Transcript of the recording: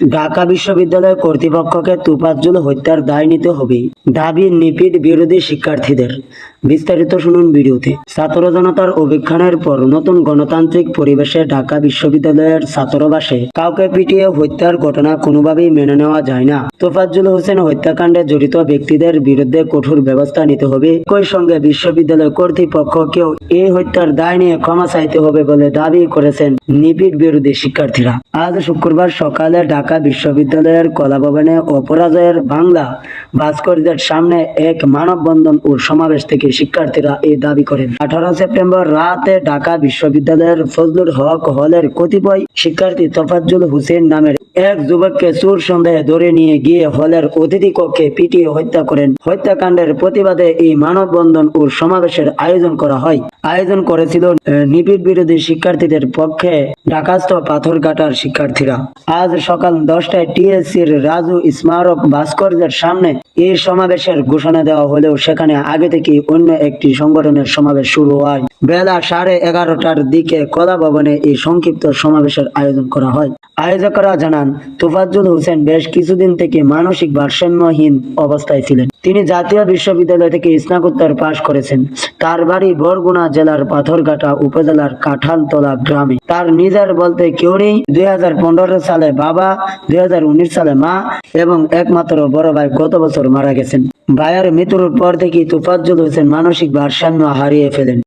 ঢাকা বিশ্ববিদ্যালয় কর্তৃপক্ষকে তুফাজ্জল হত্যার দায় নিতে হবে। দাবি নিপিড বিরোধী শিক্ষার্থীদের। বিস্তারিত শুনুন ভিডিওতে। ছাত্র জনতার অভিক্ষানের পর নতুন গণতান্ত্রিক পরিবেশে ঢাকা বিশ্ববিদ্যালয়ের ছাত্রবাসে কাউকে পিটিয়ে হত্যার ঘটনা কোনোভাবেই মেনে নেওয়া যায় না। তোফাজ্জুল হোসেন হত্যাকাণ্ডে জড়িত ব্যক্তিদের বিরুদ্ধে কঠোর ব্যবস্থা নিতে হবে। একই সঙ্গে বিশ্ববিদ্যালয় কর্তৃপক্ষকেও এই হত্যার দায় নিয়ে ক্ষমা চাইতে হবে বলে দাবি করেছেন নিবিড় বিরোধী শিক্ষার্থীরা। আজ শুক্রবার সকালে ঢাকা বিশ্ববিদ্যালয়ের কলাভবনে অপরাজয়ের বাংলা ভাস্কর্যের সামনে এক মানববন্ধন ও সমাবেশ থেকে শিক্ষার্থীরা এই দাবি করেন। আঠারো সেপ্টেম্বর রাতে ঢাকা বিশ্ববিদ্যালয়ের ফজলুল হক হলের কতিপয় শিক্ষার্থী তফাজ্জুল হুসেন নামের এক যুবককে চোর সন্দেহে ধরে নিয়ে গিয়ে হলের অতিথি কক্ষে পিটিয়ে হত্যা করেন। হত্যাকাণ্ডের প্রতিবাদে এই মানববন্ধন ও সমাবেশের আয়োজন করা হয়। আয়োজন করেছিল নিবিড় বিরোধী শিক্ষার্থীদের পক্ষে ঢাকাস্থ পাথরঘাটার শিক্ষার্থীরা। আজ সকাল দশটায় টিএসসির রাজু স্মারক ভাস্কর্যের সামনে এই সমাবেশের ঘোষণা দেওয়া হলেও সেখানে আগে থেকেই অন্য একটি সংগঠনের সমাবেশ শুরু হয়। বেলা সাড়ে এগারোটার দিকে কলা ভবনে এই সংক্ষিপ্ত সমাবেশের আয়োজন করা হয়। আয়োজকরা জানান, তুফাজ্জুল হোসেন বেশ কিছুদিন থেকে মানসিক ভারসাম্যহীন অবস্থায় ছিলেন। তিনি জাতীয় বিশ্ববিদ্যালয় থেকে স্নাতকোত্তর পাশ করেছেন। তার বাড়ি বরগুনা জেলার পাথরঘাটা উপজেলার কাঁঠালতলা গ্রামে। তার নিজের বলতে কেউ নেই, দুই হাজার পনেরো সালে বাবা, দুই হাজার উনিশ সালে মা এবং একমাত্র বড় ভাই গত বছর মারা গেছেন। ভাইয়ের মৃত্যুর পর থেকেই তুফাজ্জুল হোসেন মানসিক ভারসাম্য হারিয়ে ফেলেন।